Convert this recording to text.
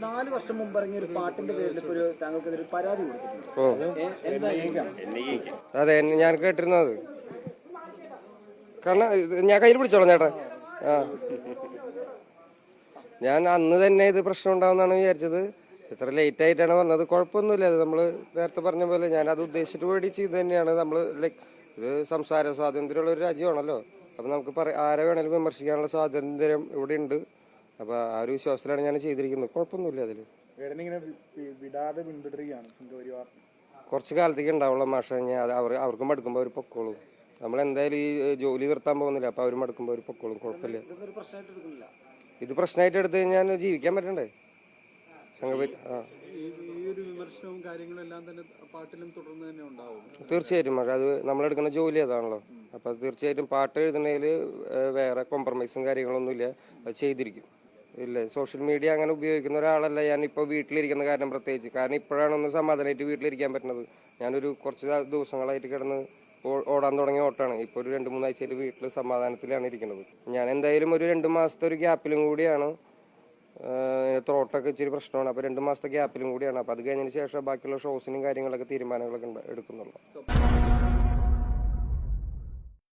നാല് വർഷം മുമ്പ് ഇറങ്ങിയ ഒരു പാട്ടിന്റെ പേരിൽ ഇപ്പൊ ഒരു താങ്കൾക്കെതിരെ പരാതി കൊടുത്തിട്ടുണ്ട്. അതെ ഞാൻ കേട്ടിരുന്നത്. കാരണം ഞാൻ കയ്യിൽ പിടിച്ചോളാം ചേട്ടാ. ആ. ഞാൻ അന്ന് തന്നെ ഇത് പ്രശ്നം ഉണ്ടാവുമെന്നാണ് വിചാരിച്ചത്. ഇത്ര ലേറ്റ് ആയിട്ടാണ് വന്നത്. കുഴപ്പമൊന്നുമില്ല. അത് നമ്മൾ നേരത്തെ പറഞ്ഞ പോലെ ഞാൻ അത് ഉദ്ദേശിച്ചിട്ട് വേണ്ടി ചെയ്ത് തന്നെയാണ്. നമ്മൾ ലൈക്ക് ഇത് സംസാര സ്വാതന്ത്ര്യമുള്ള ഒരു രാജ്യമാണല്ലോ. അപ്പം നമുക്ക് പറ ആരെ വേണേലും വിമർശിക്കാനുള്ള സ്വാതന്ത്ര്യം ഇവിടെ ഉണ്ട്. അപ്പോൾ ആ ഒരു വിശ്വാസത്തിലാണ് ഞാൻ ചെയ്തിരിക്കുന്നത്. കുഴപ്പമൊന്നുമില്ല അതിൽ ഇങ്ങനെ വിടാതെ പിന്തുടരുകയാണ് സംഘപരിവാർ. കുറച്ച് കാലത്തേക്ക് ഉണ്ടാവുള്ള മാഷ. ഞാൻ അവർ അവർക്കും മടുക്കുമ്പോൾ അവർ പൊക്കോളും. നമ്മൾ എന്തായാലും ഈ ജോലി നിർത്താൻ പോകുന്നില്ല. അപ്പോൾ അവർ മടുക്കുമ്പോൾ അവർ പൊക്കോളും. കുഴപ്പമില്ല. ഇത് പ്രശ്നമായിട്ട് എടുത്തു കഴിഞ്ഞാൽ ജീവിക്കാൻ പറ്റണ്ടേ? സംഘപരി ആ. ഈ ഈ ഒരു വിമർശനവും കാര്യങ്ങളെല്ലാം തന്നെ പാട്ടിലും തുടർന്ന് തന്നെ ഉണ്ടാവും. തീർച്ചയായിട്ടും അത് നമ്മളെടുക്കുന്ന ജോലി അതാണല്ലോ. അപ്പോൾ തീർച്ചയായിട്ടും പാട്ട് എഴുതുന്നതിൽ വേറെ കോംപ്രമൈസും കാര്യങ്ങളൊന്നുമില്ല. അത് ചെയ്തിരിക്കും. ഇല്ല സോഷ്യൽ മീഡിയ അങ്ങനെ ഉപയോഗിക്കുന്ന ഒരാളല്ല ഞാൻ ഇപ്പോൾ വീട്ടിലിരിക്കുന്ന കാരണം പ്രത്യേകിച്ച്. കാരണം ഇപ്പോഴാണ് ഒന്ന് സമാധാനമായിട്ട് വീട്ടിലിരിക്കാൻ പറ്റുന്നത്. ഞാനൊരു കുറച്ച് ദിവസങ്ങളായിട്ട് കിടന്ന് ഓടാൻ തുടങ്ങിയ ഓട്ടാണ് ഇപ്പോൾ ഒരു രണ്ട് മൂന്നാഴ്ചയിൽ വീട്ടിൽ സമാധാനത്തിലാണ് ഇരിക്കുന്നത്. ഞാൻ എന്തായാലും ഒരു രണ്ട് മാസത്തെ ഒരു ഗ്യാപ്പിലും കൂടിയാണ്. ത്രോട്ടൊക്കെ ഇച്ചിരി പ്രശ്നമാണ്. അപ്പോൾ രണ്ട് മാസത്തെ ഗ്യാപ്പിലും കൂടിയാണ്. അപ്പോൾ അത് കഴിഞ്ഞതിന് ശേഷം ബാക്കിയുള്ള ഷോസിനും കാര്യങ്ങളൊക്കെ തീരുമാനങ്ങളൊക്കെ എടുക്കുന്നുള്ളൂ.